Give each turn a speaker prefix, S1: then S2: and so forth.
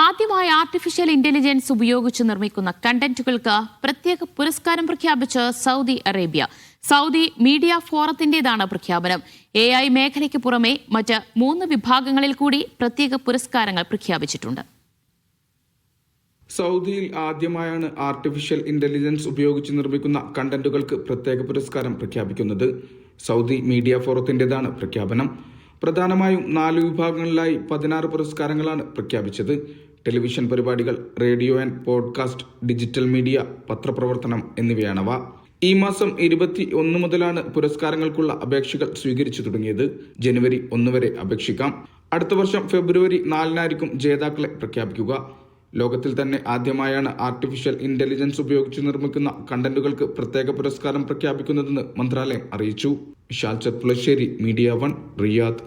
S1: ആദ്യമായി artificial intelligence ഉപയോഗിച്ച് നിർമ്മിക്കുന്ന കണ്ടന്റുകൾക്ക് പ്രത്യേക പുരസ്കാരം പ്രഖ്യാപിച്ച് സൗദി അറേബ്യ. സൗദി മീഡിയ ഫോറത്തിന്റേതാണ് പ്രഖ്യാപനം. എ ഐ മേഖലയ്ക്ക് പുറമെ മറ്റ് മൂന്ന് വിഭാഗങ്ങളിൽ കൂടി പ്രത്യേക പുരസ്കാരങ്ങൾ പ്രഖ്യാപിച്ചിട്ടുണ്ട്.
S2: സൗദിയിൽ ആദ്യമായാണ് ആർട്ടിഫിഷ്യൽ ഇന്റലിജൻസ് ഉപയോഗിച്ച് നിർമ്മിക്കുന്ന കണ്ടന്റുകൾക്ക് പ്രത്യേക പുരസ്കാരം പ്രഖ്യാപിക്കുന്നത്. സൗദി മീഡിയ ഫോറത്തിന്റേതാണ് പ്രഖ്യാപനം. പ്രധാനമായും നാല് വിഭാഗങ്ങളിലായി പതിനാറ് പുരസ്കാരങ്ങളാണ് പ്രഖ്യാപിച്ചത്. ടെലിവിഷൻ പരിപാടികൾ radio and podcast digital media പത്രപ്രവർത്തനം എന്നിവയാണവ. ഈ മാസം ഇരുപത്തി ഒന്ന് മുതലാണ് പുരസ്കാരങ്ങൾക്കുള്ള അപേക്ഷകൾ സ്വീകരിച്ചു തുടങ്ങിയത്. ജനുവരി ഒന്ന് വരെ അപേക്ഷിക്കാം. അടുത്ത വർഷം ഫെബ്രുവരി നാലിനായിരിക്കും ജേതാക്കളെ പ്രഖ്യാപിക്കുക. ലോകത്തിൽ തന്നെ ആദ്യമായാണ് ആർട്ടിഫിഷ്യൽ ഇന്റലിജൻസ് ഉപയോഗിച്ച് നിർമ്മിക്കുന്ന കണ്ടന്റുകൾക്ക് പ്രത്യേക പുരസ്കാരം പ്രഖ്യാപിക്കുന്നതെന്ന് മന്ത്രാലയം അറിയിച്ചു. Vishal Chathulassery media one Riyadh